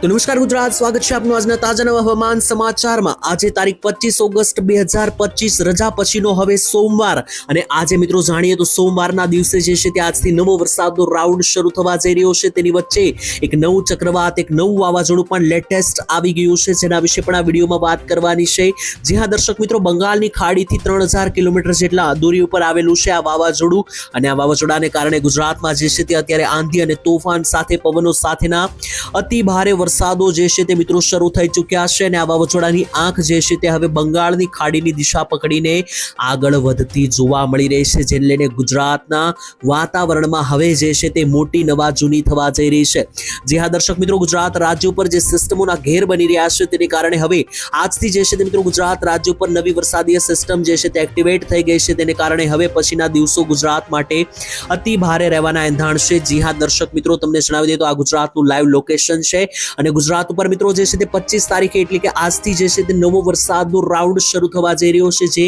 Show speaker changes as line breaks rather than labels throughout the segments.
તો નમસ્કાર ગુજરાત, સ્વાગત છે આપનું આજના તાજા નવા હવામાન સમાચારમાં. આજે તારીખ પચીસ ઓગસ્ટ બે હજાર પચીસ, રજા પછીનો હવે સોમવાર. અને આજે મિત્રો જાણીએ તો સોમવારના દિવસે જે છે તે આજથી નવો વરસાદનો રાઉન્ડ શરૂ થવા જઈ રહ્યો છે. તેની વચ્ચે એક નવું ચક્રવાત, એક નવું વાવાઝોડું પણ લેટેસ્ટ આવી ગયું છે. જેના વિશે પણ આ વિડીયોમાં વાત કરવાની છે. જી હા દર્શક મિત્રો બંગાળની ખાડીથી ત્રણ હજાર કિલોમીટર જેટલા દૂરી ઉપર આવેલું છે આ વાવાઝોડું. અને આ વાવાઝોડાને કારણે ગુજરાતમાં જે છે તે અત્યારે આંધી અને તોફાન સાથે, પવનો સાથેના અતિ ભારે વરસાદો જે છે તે મિત્રો શરૂ થઈ ચૂક્યા છે અને આ વાવાઝોડાની આંખ જે છે તે હવે બંગાળની ખાડીની દિશા પકડીને આગળ વધતી જોવા મળી રહી છે, જેને લઈને ગુજરાતના વાતાવરણમાં હવે જે છે તે મોટી નવા જૂની થવા જઈ રહી છે. જી હા, દર્શક મિત્રો, ગુજરાત રાજ્ય ઉપર જે સિસ્ટમોના ઘેર બની રહ્યા છે તેને કારણે હવે આજથી જે છે તે મિત્રો ગુજરાત રાજ્ય ઉપર નવી વરસાદીય સિસ્ટમ જે છે તે એક્ટિવેટ થઈ ગઈ છે, તેને કારણે હવે પછીના દિવસો ગુજરાત માટે અતિ ભારે રહેવાના એંધાણ છે. જી હા, દર્શક મિત્રો, તમને જણાવી દઈએ તો આ ગુજરાતનું લાઈવ લોકેશન છે. અને ગુજરાત ઉપર મિત્રો જે છે તે પચીસ તારીખે એટલે કે આજથી જે છે તે નવો વરસાદનો રાઉન્ડ શરૂ થવા જઈ રહ્યો છે, જે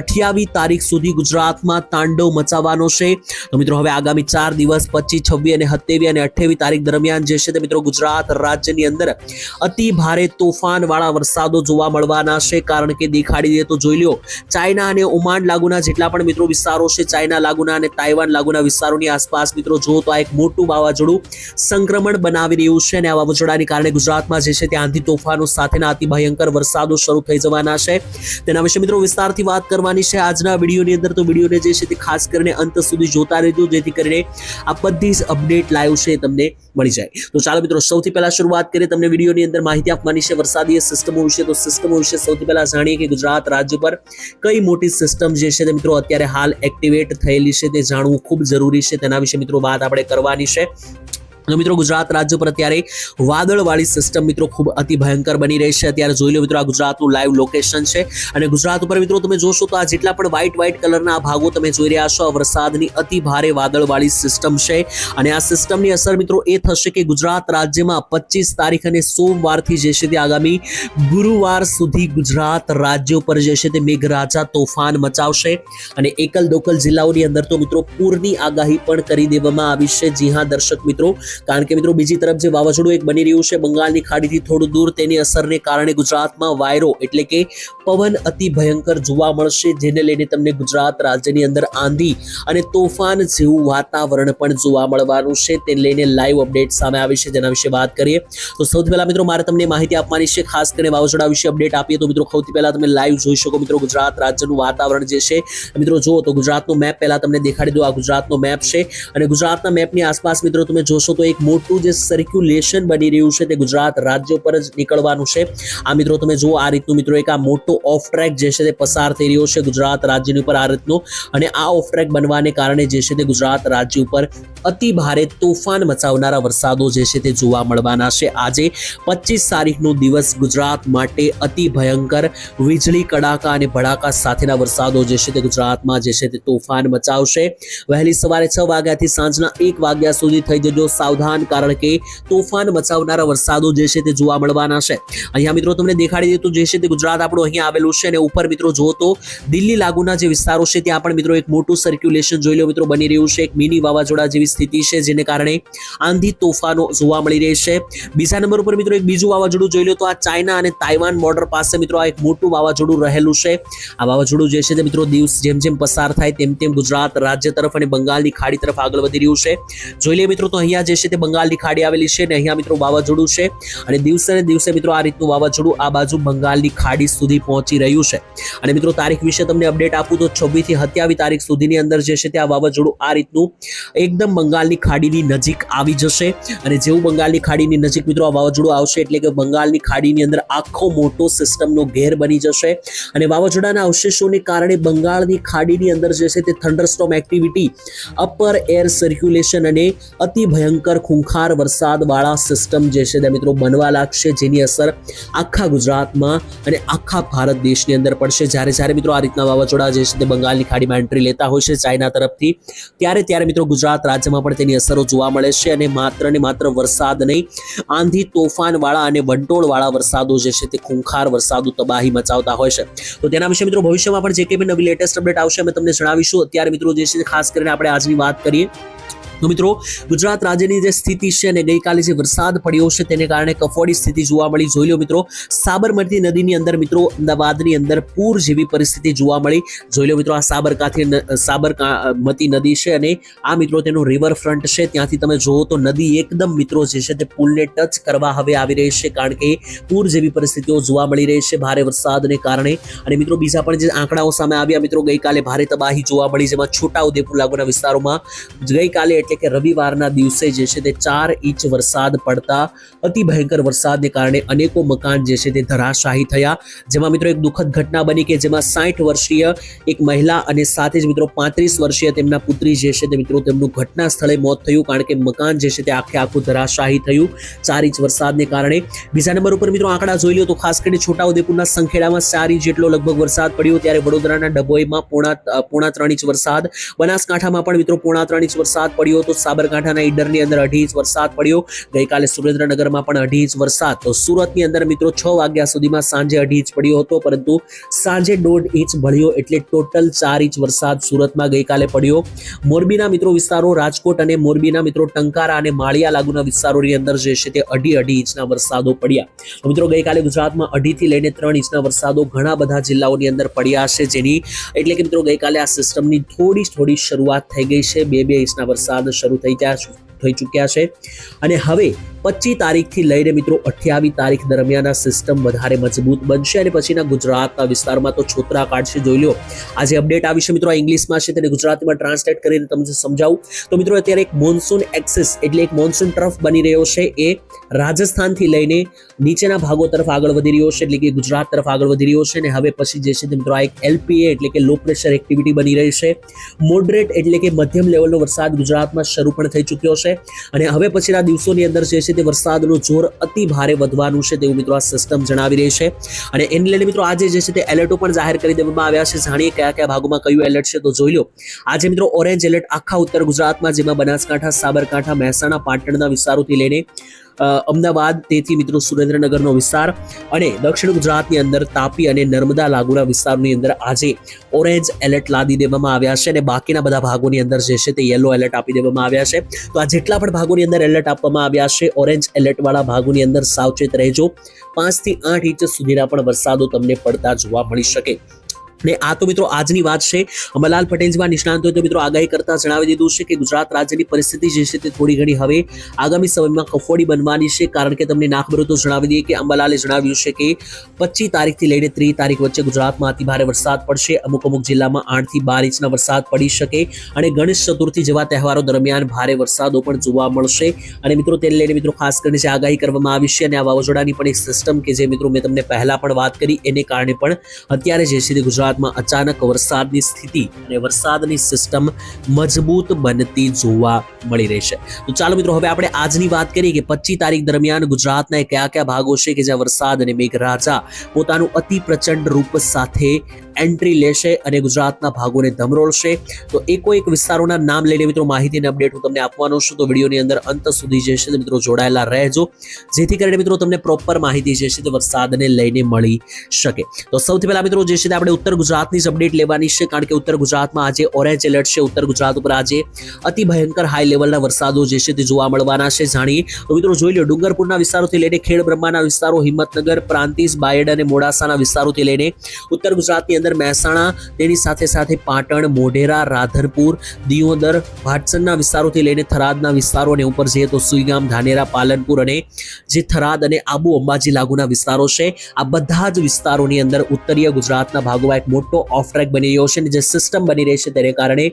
અઠ્યાવીસ તારીખ સુધી ગુજરાતમાં તાંડવ મચાવવાનો છે. તો મિત્રો હવે આગામી ચાર દિવસ પચીસ, છવ્વીસ અને સત્યાવીસ અને અઠ્યાવીસ તારીખ દરમિયાન જે છે તે મિત્રો ગુજરાત રાજ્યની અંદર અતિ ભારે તોફાન વાળા વરસાદો જોવા મળવાના છે. કારણ કે દેખાડી દે તો જોઈ લ્યો, ચાઇના અને ઓમાન લાગુના જેટલા પણ મિત્રો વિસ્તારો છે, ચાઇના લાગુના અને તાઇવાન લાગુના વિસ્તારોની આસપાસ મિત્રો જો તો આ એક મોટું વાવાઝોડું સંક્રમણ બનાવી રહ્યું છે અને આ વાવાઝોડાની કારણે ગુજરાતમાં જે છે તે આંધી તોફાનો સાથેના અતિ ભયંકર વરસાદો શરૂ થઈ જવાના છે. તેના વિશે મિત્રો વિસ્તારથી વાત કરવાની છે. આજના વિડીયોની અંદર તો વિડીયોને જે છે તે ખાસ કરીને અંત સુધી જોતા રહેજો, જેથી કરીને આ બધી જ અપડેટ લાઈવ છે તમને મળી જાય. તો ચાલો મિત્રો, સૌથી પહેલા શરૂઆત કરીએ. તમને વિડીયોની અંદર માહિતી આપવાની છે વરસાદીય સિસ્ટમો વિશે. તો સિસ્ટમો વિશે સૌથી પહેલા જાણીએ કે ગુજરાત રાજ્ય પર કઈ મોટી સિસ્ટમ જે છે તે મિત્રો અત્યારે હાલ એક્ટિવેટ થયેલી છે તે જાણવું ખૂબ જરૂરી છે. તેના વિશે મિત્રો વાત આપણે કરવાની છે. તો મિત્રો ગુજરાત રાજ્ય પર અત્યારે વાદળવાળી સિસ્ટમ મિત્રો ખૂબ અતિ ભયંકર બની રહી છે. અત્યારે જોઈ લો મિત્રો આ ગુજરાતનું લાઈવ લોકેશન છે અને ગુજરાત ઉપર મિત્રો તમે જોશો તો આ જેટલા પણ વ્હાઇટ વ્હાઇટ કલરના આ ભાગો તમે જોઈ રહ્યા છો, આ વરસાદની અતિ ભારે વાદળવાળી સિસ્ટમ છે અને આ સિસ્ટમની અસર મિત્રો એ થશે કે ગુજરાત રાજ્યમાં પચીસ તારીખ અને સોમવારથી જે છે તે આગામી ગુરુવાર સુધી ગુજરાત રાજ્ય ઉપર જે છે તે મેઘરાજા તોફાન મચાવશે અને એકલ દોકલ જિલ્લાઓની અંદર તો મિત્રો પૂરની આગાહી પણ કરી દેવામાં આવી છે. જી હા, દર્શક મિત્રો કારણ કે મિત્રો બીજી તરફ જે વાવાઝોડું એક બની રહ્યું છે, બંગાળની ખાડીથી થોડું દૂર, તેની અસરને કારણે ગુજરાતમાં વાયરો એટલે કે પવન અતિ ભયંકર જોવા મળશે, જેને લઈને તમને ગુજરાત રાજ્યની અંદર આંધી અને તોફાન જેવું વાતાવરણ પણ જોવા મળવાનું છે. તેને લઈને લાઈવ અપડેટ સામે આવી છે, જેના વિશે વાત કરીએ. તો સૌથી પહેલા મિત્રો, મારે તમને માહિતી આપવાની છે, ખાસ કરીને વાવાઝોડા વિશે અપડેટ આપીએ તો મિત્રો, સૌથી પહેલા તમે લાઈવ જોઈ શકો મિત્રો, ગુજરાત રાજ્યનું વાતાવરણ જે છે. મિત્રો, જુઓ તો ગુજરાતનો મેપ પહેલા તમને દેખાડી દો આ ગુજરાતનો મેપ છે. અને ગુજરાતના મેપની આસપાસ મિત્રો, તમે જોશો તો એક મોટું જે સર્ક્યુલેશન બની રહ્યું છે તે ગુજરાત રાજ્ય પર જ નીકળવાનું છે. આ મિત્રો તમે જુઓ, આ રીતનું મિત્રો એક આ મોટો ઓફ ટ્રેક જે છે તે પસાર થઈ રહ્યો છે ગુજરાત રાજ્યની ઉપર આ રીતનો. અને આ ઓફ ટ્રેક બનવાને કારણે જે છે તે ગુજરાત રાજ્ય ઉપર અતિ ભારે તોફાન મચાવનારા વરસાદો જે છે તે જોવા મળવાના છે. આજે પચીસ તારીખનો દિવસ ગુજરાત માટે અતિ ભયંકર વીજળી, કડાકા અને ભડાકા સાથેના વરસાદો જે છે તે ગુજરાતમાં જે છે તે તોફાન મચાવશે. વહેલી સવારે છ વાગ્યાથી સાંજના એક વાગ્યા સુધી થઈ જજો. સાવધાન કારણ કે તોફાન મચાવનારા વરસાદો જે છે તે જોવા મળવાના છે. અહીંયા મિત્રો તમને દેખાડી દેતું જે છે તે ગુજરાત આપણું અહીંયા આવેલું છે અને ઉપર મિત્રો જો તો દિલ્હી લાગુના જે વિસ્તારો છે ત્યાં પણ મિત્રો એક મોટું સર્ક્યુલેશન જોઈ લો મિત્રો બની રહ્યું છે. એક મિની વાવાઝોડા જેવી સ્થિતિ છે જેને કારણે આંધી તોફાનો જોવા મળી રહી છે. બીજા નંબર ઉપર મિત્રો એક બીજું વાવાઝોડું જોઈ લો તો આ ચાઇના અને તાઇવાન બોર્ડર પાસે મિત્રો આ એક મોટું વાવાઝોડું રહેલું છે. આ વાવાઝોડું જે છે તે મિત્રો દિવસ જેમ જેમ પસાર થાય તેમ તેમ ગુજરાત રાજ્ય તરફ અને બંગાળની ખાડી તરફ આગળ વધી રહ્યું છે. જોઈ લઈએ મિત્રો તો અહીંયા જે છે તે બંગાળની ખાડી આવેલી છે અને અહીંયા મિત્રો વાવાઝોડું છે. અને દિવસે ને દિવસે મિત્રો આ રીતનું વાવાઝોડું આ બાજુ બંગાળની ખાડી સુધી પહોંચી રહ્યું છે. અને મિત્રો તારીખ વિશે તમને અપડેટ આપું તો છવ્વીસથી સત્યાવીસ તારીખ સુધીની અંદર જે છે તે આ વાવાઝોડું આ રીતનું એકદમ બંગાળની ખાડીની નજીક આવી જશે. અને જેવું બંગાળની ખાડીની નજીક મિત્રો આ વાવાઝોડું આવશે એટલે કે બંગાળની ખાડીની અંદર આખો મોટો સિસ્ટમનો ઘેર બની જશે. અને વાવાઝોડાના અવશેષોને કારણે બંગાળની ખાડીની અંદર જે છે તે thunderstorm activity, upper air circulation અને અતિ ભયંકર ખૂંખાર વરસાદવાળા સિસ્ટમ જે છે તે મિત્રો બનવા લાગશે, જેની અસર આખા ગુજરાતમાં અને આખા ભારત દેશની અંદર પડશે. જ્યારે જ્યારે મિત્રો આ રીતના વાવાઝોડા જે છે તે બંગાળની ખાડીમાં એન્ટ્રી લેતા હોય છે, ચાઇના તરફથી, ત્યારે ત્યારે મિત્રો ગુજરાત રાજ્યમાં પણ તેની અસરો જોવા મળે છે અને માત્ર ને માત્ર વરસાદ નહીં, આંધી તોફાનવાળા અને વંટોળવાળા વરસાદો જે છે તે ખૂંખાર વરસાદો તબાહી મચાવતા હોય છે. તો તેના વિશે મિત્રો ભવિષ્યમાં પણ જે કંઈ નવી લેટેસ્ટ અપડેટ આવશે અમે તમને જણાવીશું. અત્યારે મિત્રો જે છે ખાસ કરીને આપણે આજની વાત કરીએ તો મિત્રો, ગુજરાત રાજ્યની જે સ્થિતિ છે અને ગઈકાલે જે વરસાદ પડ્યો છે તેને કારણે કફોડી સ્થિતિ જોવા મળી. જોઈ લો મિત્રો, સાબરમતી નદીની અંદર મિત્રો, અમદાવાદની અંદર પૂર જેવી પરિસ્થિતિ જોવા મળી. જોઈ લો મિત્રો, આ સાબરકાંઠી સાબરમતી નદી છે અને આ મિત્રો તેનો રિવર ફ્રન્ટ છે. ત્યાંથી તમે જુઓ તો નદી એકદમ મિત્રો જે છે તે પુલને ટચ કરવા હવે આવી રહી છે, કારણ કે પૂર જેવી પરિસ્થિતિઓ જોવા મળી રહી છે ભારે વરસાદને કારણે. અને મિત્રો, બીજા પણ જે આંકડાઓ સામે આવ્યા મિત્રો, ગઈકાલે ભારે તબાહી જોવા મળી, જેમાં છોટાઉદેપુર લાગુના વિસ્તારોમાં ગઈકાલે એટલે કે રવિવારના દિવસે જે છે તે ચાર ઇંચ વરસાદ પડતા અતિ ભયંકર વરસાદને કારણે અનેકો મકાન જે છે તે ધરાશાહી થયા. જેમાં મિત્રો એક દુઃખદ ઘટના બની કે જેમાં સાઠ વર્ષીય એક મહિલા અને સાથે જ મિત્રો પાંત્રીસ વર્ષીય તેમના પુત્રી જે છે તે મિત્રો તેમનું ઘટના સ્થળે મોત થયું કારણ કે મકાન જે છે તે આખે આખું ધરાશાહી થયું ચાર ઇંચ વરસાદને કારણે. બીજા નંબર ઉપર મિત્રો આંકડા જોઈ લો તો ખાસ કરીને છોટાઉદેપુરના સંખેડામાં ચાર ઇંચ જેટલો લગભગ વરસાદ પડ્યો ત્યારે વડોદરાના ડભોઈમાં પોણા પોણા ત્રણ ઇંચ વરસાદ. બનાસકાંઠામાં પણ મિત્રો પોણા ત્રણ ઇંચ વરસાદ પડ્યો તો સાબરકાંઠાના ઈડરની અંદર અઢી ઇંચ વરસાદ પડ્યો. ગઈકાલે સુરેન્દ્રનગરમાં પણ અઢી ઇંચ વરસાદ. તો સુરતની અંદર મિત્રો છ વાગ્યા સુધીમાં સાંજે અઢી ઇંચ પડ્યો હતો, પરંતુ સાંજે દોઢ ઇંચ ભળ્યો એટલે ટોટલ ચાર ઇંચ વરસાદ સુરતમાં ગઈકાલે પડ્યો. મોરબીના મિત્રો વિસ્તારો રાજકોટ અને મોરબીના મિત્રો ટંકારા અને માળિયા લાગુના વિસ્તારોની અંદર જે છે તે અઢી અઢી ઇંચના વરસાદો પડ્યા. મિત્રો ગઈકાલે ગુજરાતમાં અઢીથી લઈને ત્રણ ઇંચના વરસાદો ઘણા બધા જિલ્લાઓની અંદર પડ્યા છે જેની એટલે કે મિત્રો ગઈકાલે આ સિસ્ટમની થોડી થોડી શરૂઆત થઈ ગઈ છે. બે બે ઇંચના વરસાદ શરૂ થઈ ગયા થઈ ચૂક્યા છે. અને હવે પચીસ તારીખથી લઈને મિત્રો અઠ્યાવીસ તારીખ દરમિયાન સિસ્ટમ વધારે મજબૂત બનશે અને પછીના ગુજરાતના વિસ્તારમાં તો છોતરા કાઢશે જોઈ લો આજે અપડેટ આવી છે મિત્રો આ ઇંગ્લિશમાં છે, તેને ગુજરાતીમાં ટ્રાન્સલેટ કરીને તમને સમજાવું. તો મિત્રો અત્યારે એક મોન્સૂન એક્સિસ એટલે એક મોન્સૂન ટ્રફ બની રહ્યો છે, એ રાજસ્થાનથી લઈને નીચેના ભાગો તરફ આગળ વધી રહ્યો છે, એટલે કે ગુજરાત તરફ આગળ વધી રહ્યો છે, અને હવે પછી જે છે તે મિત્રો આ એક એલપીએ એટલે કે લો પ્રેશર એક્ટિવિટી બની રહી છે. મોડરેટ એટલે કે મધ્યમ લેવલનો વરસાદ ગુજરાતમાં શરૂ પણ થઈ ચૂક્યો છે, અને હવે પછીના દિવસોની અંદર જે છે તે વરસાદનું જોર અતિ ભારે વધવાનું છે તેવું મિત્રો આ સિસ્ટમ જણાવી રહી છે. અને એને લઈને મિત્રો આજે જે છે તે એલર્ટો પણ જાહેર કરી દેવામાં આવ્યા છે. જાણીએ કયા કયા ભાગોમાં કયું એલર્ટ છે તો જોઈ લો. આજે મિત્રો ઓરેન્જ એલર્ટ આખા ઉત્તર ગુજરાતમાં, જેમાં બનાસકાંઠા, સાબરકાંઠા, મહેસાણા, પાટણના વિસ્તારોથી લઈને અમદાવાદ, તેથી મિત્રો સુરેન્દ્રનગરનો વિસ્તાર અને દક્ષિણ ગુજરાતની અંદર તાપી અને નર્મદા લાગુના વિસ્તારની અંદર આજે ઓરેન્જ એલર્ટ લાદી દેવામાં આવ્યા છે અને બાકીના બધા ભાગોની અંદર જે છે તે યલો એલર્ટ આપી દેવામાં આવ્યા છે. તો આ જેટલા પણ ભાગોની અંદર એલર્ટ આપવામાં આવ્યા છે, ઓરેન્જ એલર્ટ વાળા ભાગોની અંદર સાવચેત રહેજો. પાંચથી આઠ ઇંચ સુધીના પણ વરસાદો તમને પડતા જોવા મળી શકે. ને આ તો મિત્રો આજની વાત છે. અમરલાલ પટેલ જેવા નિષ્ણાંતોએ તો મિત્રો આગાહી કરતા જણાવી દીધું છે કે ગુજરાત રાજ્યની પરિસ્થિતિ જે છે તે થોડી ઘણી હવે આગામી સમયમાં કફોડી બનવાની છે. કારણ કે તમને નાખબરો તો જણાવી દઈએ કે અંબાલાલે જણાવ્યું છે કે પચીસ તારીખથી લઈને ત્રીસ તારીખ વચ્ચે ગુજરાતમાં અતિ ભારે વરસાદ પડશે. અમુક અમુક જિલ્લામાં આઠથી બાર ઇંચના વરસાદ પડી શકે અને ગણેશ ચતુર્થી જેવા તહેવારો દરમિયાન ભારે વરસાદો પણ જોવા મળશે. અને મિત્રો તેને લઈને મિત્રો ખાસ કરીને જે આગાહી કરવામાં આવી છે અને આ વાવાઝોડાની પણ એક સિસ્ટમ કે જે મિત્રો મેં તમને પહેલા પણ વાત કરી, એને કારણે પણ અત્યારે જે છે તે ગુજરાતમાં અચાનક વરસાદની સ્થિતિ અને વરસાદની સિસ્ટમ મજબૂત બનતી જોવા મળી રહેશે તો ચાલો મિત્રો, હવે આપણે આજની વાત કરીએ કે પચીસ તારીખ દરમિયાન ગુજરાતના કયા કયા ભાગો છે કે જ્યાં વરસાદ અને મેઘરાજા પોતાનું અતિ પ્રચંડ રૂપ સાથે એન્ટ્રી લેશે અને ગુજરાતના ભાગોને ધમરોળશે. તો એકો એક વિસ્તારોના નામ લઈને મિત્રો, માહિતીને અપડેટ હું તમને આપવાનો છું. તો વિડીયોની અંદર અંત સુધી જે છે મિત્રો જોડાયેલા રહેજો. જેથી કરીને મિત્રો તમને પ્રોપર માહિતી જે છે તે વરસાદને લઈને મળી શકે. તો સૌથી પહેલા મિત્રો જે છે આપણે ઉત્તર ગુજરાતની જ અપડેટ લેવાની છે, કારણ કે ઉત્તર ગુજરાતમાં આજે ઓરેન્જ એલર્ટ છે. ઉત્તર ગુજરાત ઉપર આજે અતિ ભયંકર હાઈ લેવલના વરસાદો જે છે તે જોવા મળવાના છે જાણીએ. તો મિત્રો જોઈ લો ડુંગરપુરના વિસ્તારોથી લઈને ખેડ બ્રહ્માના વિસ્તારો, હિંમતનગર, પ્રાંતિજ, બાયડ અને મોડાસાના વિસ્તારોથી લઈને ઉત્તર ગુજરાતની અંદર મહેસાણા, તેની સાથે સાથે પાટણ, મોઢેરા રાધનપુર દિયોદર ભાટસનના વિસ્તારોથી લઈને થરાદના વિસ્તારો ઉપર જઈએ તો સુઈગામ, ધાનેરા, પાલનપુર અને જે થરાદ અને આબુ અંબાજી લાગુના વિસ્તારો છે, આ બધા જ વિસ્તારોની અંદર ઉત્તરીય ગુજરાતના ભાગોમાં એક મોટો ઓફ ટ્રેક બની રહ્યો છે અને જે સિસ્ટમ બની રહી છે તેને કારણે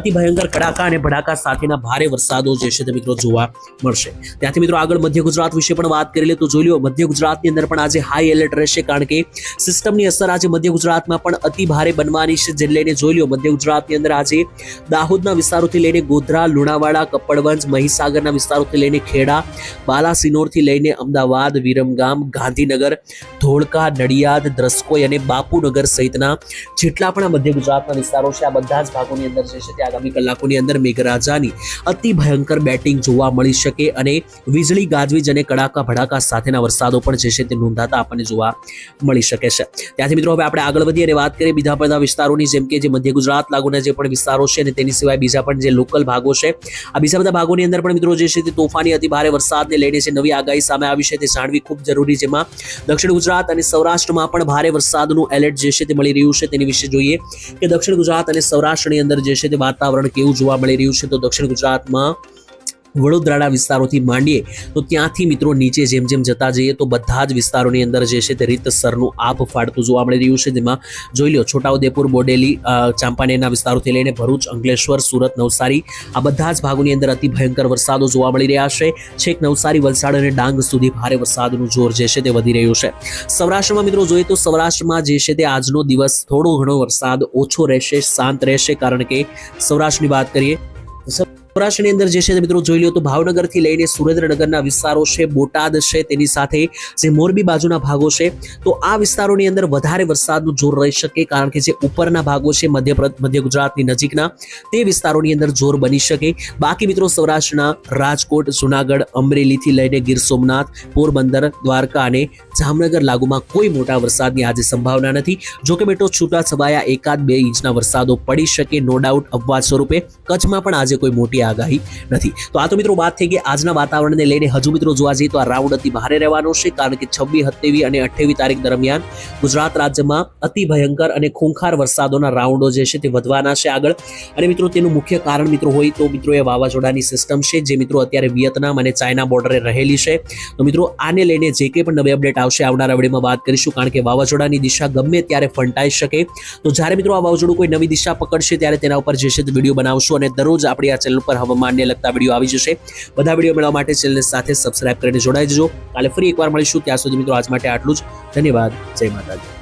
અતિ ભયંકર કડાકા અને ભડાકા સાથેના ભારે વરસાદો જે છે તે મિત્રો જોવા મળશે. ત્યાંથી મિત્રો આગળ મધ્ય ગુજરાત વિશે પણ વાત કરી લે તો જોઈ લો, મધ્ય ગુજરાતની અંદર પણ આજે હાઈ એલર્ટ રહેશે કારણ કે સિસ્ટમની અસર આજે મધ્ય ગુજરાતમાં પણ અતિ ભારે બનવાની છે જે લઈને જોઈ લો મધ્ય ગુજરાતની અંદર આજે દાહોદના વિસ્તારોથી લઈને ગોધરા, લુણાવાડા કપડવંજ મહીસાગરના વિસ્તારોથી લઈને ખેડા, બાલાસિનોરથી લઈને અમદાવાદ, વિરમગામ, ગાંધીનગર, ધોળકા, નડિયાદ, દ્રસ્કોઈ અને બાપુનગર સહિતના જેટલા પણ મધ્ય ગુજરાતના વિસ્તારો છે, આ બધા જ ભાગોની અંદર જે છે તે આગામી કલાકોની અંદર મેઘરાજાની અતિ ભયંકર બેટિંગ જોવા મળી શકે અને વીજળી, ગાજવીજ અને કડાકા, ભડાકા સાથેના વરસાદો પણ જે છે તે નોંધાતા આપણને જોવા મળી શકે છે. ત્યાંથી મિત્રો, હવે આપણે આગળ વધીએ અને વાત કરીએ બીજા બધા વિસ્તારોની, જેમ કે જે મધ્ય ગુજરાત લાગુના જે પણ વિસ્તારો છે અને તેની સિવાય બીજા પણ જે લોકલ ભાગો છે, આ બીજા બધા ભાગોની અંદર પણ મિત્રો જે છે તે તોફાની અતિ ભારે વરસાદને લઈને જે નવી આગાહી સામે આવી છે તે જાણવી ખૂબ જરૂરી જેમાં દક્ષિણ ગુજરાત અને સૌરાષ્ટ્રમાં પણ ભારે વરસાદનું એલર્ટ જે છે તે મળી રહ્યું છે તેની વિશે જોઈએ કે દક્ષિણ ગુજરાત અને સૌરાષ્ટ્રની અંદર જે છે તે વાતાવરણ કેવું જોવા મળી રહ્યું છે, તો દક્ષિણ ગુજરાતમાં વડોદરાના વિસ્તારોથી માંડીએ, તો ત્યાંથી મિત્રો નીચે જેમ જેમ જતા જઈએ, તો બધા જ વિસ્તારોની અંદર જે છે તે રીતસરનું આપ ફાળતું જોવા મળી રહ્યું છે. જેમાં જોઈ લો છોટાઉદેપુર, બોડેલી ચાંપાનેરના વિસ્તારોથી લઈને ભરૂચ, અંકલેશ્વર, સુરત, નવસારી, આ બધા જ ભાગોની અંદર અતિ ભયંકર વરસાદો જોવા મળી રહ્યા છે. છેક નવસારી, વલસાડ અને ડાંગ સુધી ભારે વરસાદનું જોર જે છે તે વધી રહ્યું છે. સૌરાષ્ટ્રમાં મિત્રો જોઈએ તો સૌરાષ્ટ્રમાં જે છે તે આજનો દિવસ થોડો ઘણો વરસાદ ઓછો રહેશે, શાંત રહેશે, કારણ કે સૌરાષ્ટ્રની વાત કરીએ સૌરાષ્ટ્રની અંદર જે છે મિત્રો જોઈ લો તો ભાવનગરથી લઈને સુરેન્દ્રનગરના વિસ્તારો છે, બોટાદ છે, તેની સાથે જે મોરબી બાજુના ભાગો છે, તો આ વિસ્તારોની અંદર વધારે વરસાદનું જોર રહી શકે કારણ કે જે ઉપરના ભાગો છે, મધ્ય મધ્ય ગુજરાતની નજીકના, તે વિસ્તારોની અંદર જોર બની શકે. બાકી મિત્રો સૌરાષ્ટ્રના રાજકોટ, જુનાગઢ, અમરેલીથી લઈને ગીર સોમનાથ, પોરબંદર, દ્વારકા અને જામનગર લાગુમાં કોઈ મોટા વરસાદની આજે સંભાવના નથી. જો કે મિત્રો છૂટા છવાયા એકાદ બે ઇંચના વરસાદો પડી શકે નો ડાઉટ અપવાદ સ્વરૂપે. કચ્છમાં પણ આજે કોઈ મોટી આગાહી નથી. તો આ તો મિત્રો વાત થઈ ગઈ આજના વાતાવરણને લઈને. હજુ મિત્રો જોવા જઈએ તો આ રાઉન્ડ અતિ ભારે રહેવાનો છે, કારણ કે છવ્વીસ, સત્યાવીસ અને અઠ્યાવીસ તારીખ દરમિયાન ગુજરાત રાજ્યમાં અતિ ભયંકર અને ખૂંખાર વરસાદોના રાઉન્ડો જે છે તે વધવાના છે આગળ. અને મિત્રો તેનું મુખ્ય કારણ મિત્રો હોય તો મિત્રો એ વાવાઝોડાની સિસ્ટમ છે, જે મિત્રો અત્યારે વિયેતનામ અને ચાઇના બોર્ડરે રહેલી છે. તો મિત્રો આને લઈને જે કંઈ પણ નવી અપડેટ આવશે આવનારા વડીમાં વાત કરીશું, કારણ કે વાવાઝોડાની દિશા ગમે ત્યારે ફંટાઈ શકે. તો જ્યારે મિત્રો આ વાવાઝોડું કોઈ નવી દિશા પકડશે ત્યારે તેના ઉપર જે છે તે વીડિયો બનાવશું અને દરરોજ આપણી આ ચેનલ પર હવામાનને લગતા વીડિયો આવી જશે. બધા વીડિયો મેળવવા માટે ચેનલને સાથે સબસ્ક્રાઇબ કરીને જોડાઈ જજો. કાલે ફરી એકવાર મળીશું. ત્યાં સુધી મિત્રો આજ માટે આટલું જ. ધન્યવાદ. જય માતાજી.